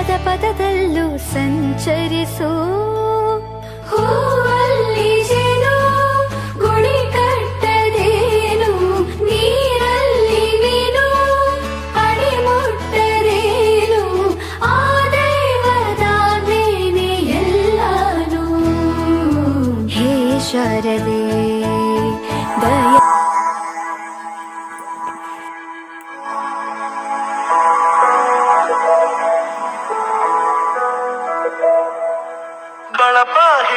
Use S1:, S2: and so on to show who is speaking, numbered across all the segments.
S1: ಪದ ಪದದಲ್ಲೂ ಸಂಚರಿಸು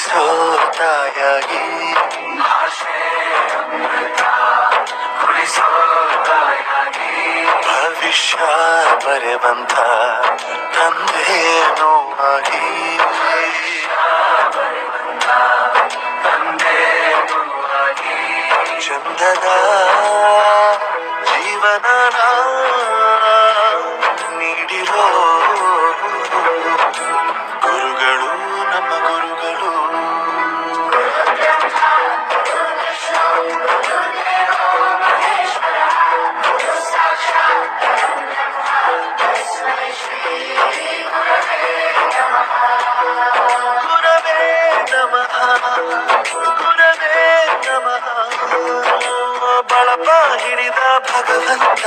S2: ಕುಡಿಸೋ ತಾಯಾಗಿ
S3: ಭಾಷೆ ಅಮೃತ ಕುಡಿಸೋ ತಾಯಾಗಿ
S2: ಭವಿಷ್ಯ ಬರೆವಂತ ತಂದೆನೂ ಆಗಿ
S3: ತಂದೆ ಗುರುವಾಗಿ
S2: ಚಂದದ ಜೀವನ ನೀಡಿರೋ ಬಳಪ ಹಿಡಿದ ಭಗವಂತ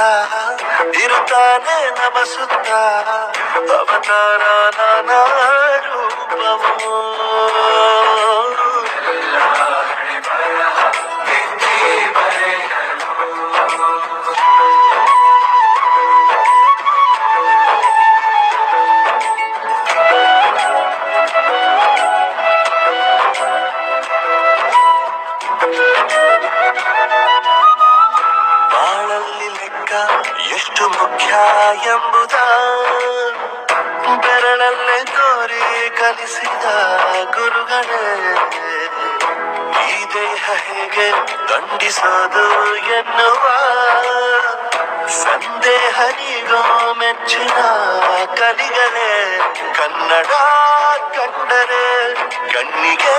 S2: ಇರುತ್ತಾನೆ ನಮ ಸುತ್ತ ಅವತಾರ ನಾನಾ ಎಂಬುದ ಬೆರಳಲ್ಲೇ ತೋರಿ ಕಲಿಸಿದ ಗುರುಗಳೇ. ಈ ದೇಹ ಹೇಗೆ ದಂಡಿಸೋದು ಎನ್ನುವ ಸಂದೇಹ ನೀಗೋ ಮೆಚ್ಚಿನ ಕಲಿಗಳೇ. ಕನ್ನಡ ಕಂಡರೆ ಕಣ್ಣಿಗೆ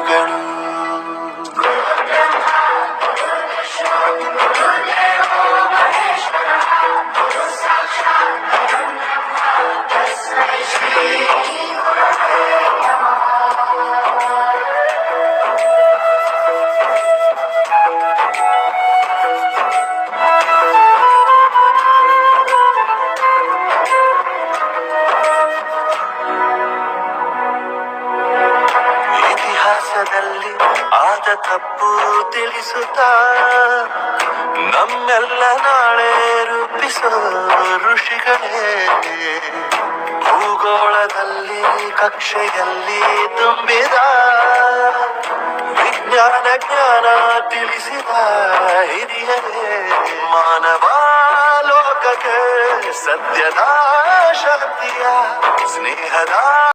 S2: ಆದ ತಪ್ಪು ತಿಳಿಸುತ್ತಾ ನಮ್ಮೆಲ್ಲ ನಾಳೆ ರೂಪಿಸೋ ಋಷಿಗಳೇ. ಭೂಗೋಳದಲ್ಲಿ ಕಕ್ಷೆಯಲ್ಲಿ ತುಂಬಿದ ವಿಜ್ಞಾನ ಜ್ಞಾನ ತಿಳಿಸಿದ ಹಿರಿಯರೇ. ಮಾನವ ಲೋಕಕ್ಕೆ ಸತ್ಯದ ಶಕ್ತಿಯ ಸ್ನೇಹದ